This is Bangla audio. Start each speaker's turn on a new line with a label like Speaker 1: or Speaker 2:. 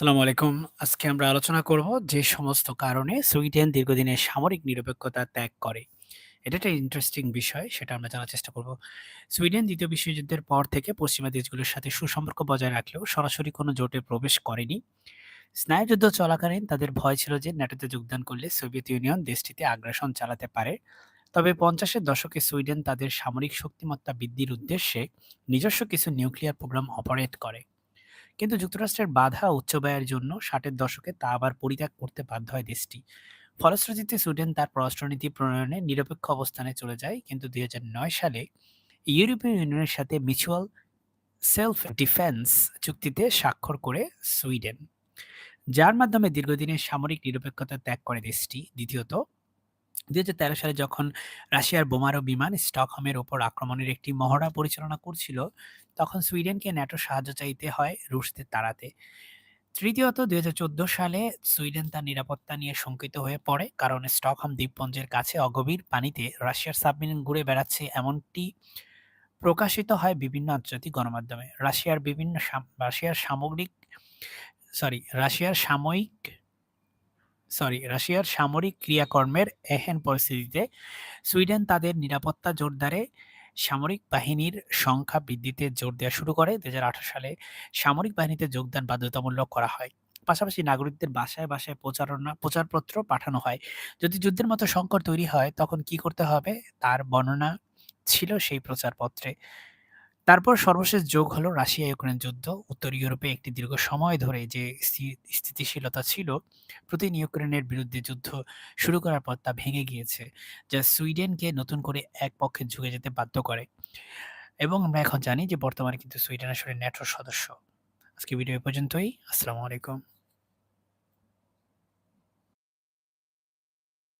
Speaker 1: আসসালামু আলাইকুম। আজকে আমরা আলোচনা করব যে সমস্ত কারণে সুইডেন দীর্ঘদিনের সামরিক নিরপেক্ষতা ত্যাগ করে। এটা একটা ইন্টারেস্টিং বিষয়, সেটা আমরা জানার চেষ্টা করব। সুইডেন দ্বিতীয় বিশ্বযুদ্ধের পর থেকে পশ্চিমা দেশগুলোর সাথে সুসম্পর্ক বজায় রাখলেও সরাসরি কোনো জোটে প্রবেশ করেনি। স্নায়ুযুদ্ধ চলাকালীন তাদের ভয় ছিল যে ন্যাটোতে যোগদান করলে সোভিয়েত ইউনিয়ন দেশটিতে আগ্রাসন চালাতে পারে। তবে পঞ্চাশের দশকে সুইডেন তাদের সামরিক শক্তিমত্তা বৃদ্ধির উদ্দেশ্যে নিজস্ব কিছু নিউক্লিয়ার প্রোগ্রাম অপারেট করে। কিন্তু যুক্তরাষ্ট্রের বাধা উচ্চ ব্যয়ের জন্য ষাটের দশকে তা আবার পরিত্যাগ করতে বাধ্য হয় দেশটি। ফলশ্রুতিতে সুইডেন তার পররাষ্ট্রনীতি প্রণয়নে নিরপেক্ষ অবস্থানে চলে যায়, কিন্তু দুই হাজার নয় সালে ইউরোপীয় ইউনিয়নের সাথে মিউচুয়াল সেলফ ডিফেন্স চুক্তিতে স্বাক্ষর করে সুইডেন, যার মাধ্যমে দীর্ঘদিনের সামরিক নিরপেক্ষতা ত্যাগ করে দেশটি। দ্বিতীয়ত দু হাজার তেরো সালে যখন রাশিয়ার বোমারু বিমান স্টকহোমের ওপর আক্রমণের একটি মহড়া পরিচালনা করছিল, তখন সুইডেনকে ন্যাটো সাহায্য চাইতে হয় রুশদের তাড়াতে। তৃতীয়ত দু হাজার চোদ্দ সালে সুইডেন তার নিরাপত্তা নিয়ে শঙ্কিত হয়ে পড়ে, কারণ স্টকহোম দ্বীপপুঞ্জের কাছে অগভীর পানিতে রাশিয়ার সাবমেরিন ঘুরে বেড়াচ্ছে এমনটি প্রকাশিত হয় বিভিন্ন আন্তর্জাতিক গণমাধ্যমে। রাশিয়ার বিভিন্ন রাশিয়ার সামগ্রিক সরি রাশিয়ার সাময়িক সরি, রাশিয়ার সামরিক ক্রিয়াকর্মের এহেন পরিস্থিতিতে সুইডেন তাদের নিরাপত্তা জোরদারে সামরিক বাহিনীর সংখ্যা বৃদ্ধিতে জোর দেওয়া শুরু করে। দু হাজার আঠারো সালে সামরিক বাহিনীতে যোগদান বাধ্যতামূলক করা হয়। পাশাপাশি নাগরিকদের বাসায় বাসায় প্রচারণা, প্রচারপত্র পাঠানো হয়। যদি যুদ্ধের মতো সংকট তৈরি হয়, তখন কি করতে হবে? তার বর্ণনা ছিল সেই প্রচারপত্রে। তারপর সর্বশেষ যোগ হলো রাশিয়া ইউক্রেন যুদ্ধ। উত্তর ইউরোপে একটি দীর্ঘ সময় ধরে যে স্থিতিশীলতা ছিল প্রতিদিন ইউক্রেনের বিরুদ্ধে যুদ্ধ শুরু করার পর তা ভেঙে গিয়েছে, যা সুইডেনকে নতুন করে এক পক্ষে ঝুঁকে যেতে বাধ্য করে। এবং আমরা এখন জানি যে বর্তমানে কিন্তু সুইডেন আসলে ন্যাটোর সদস্য। আজকে ভিডিও পর্যন্তই। আসসালামু আলাইকুম।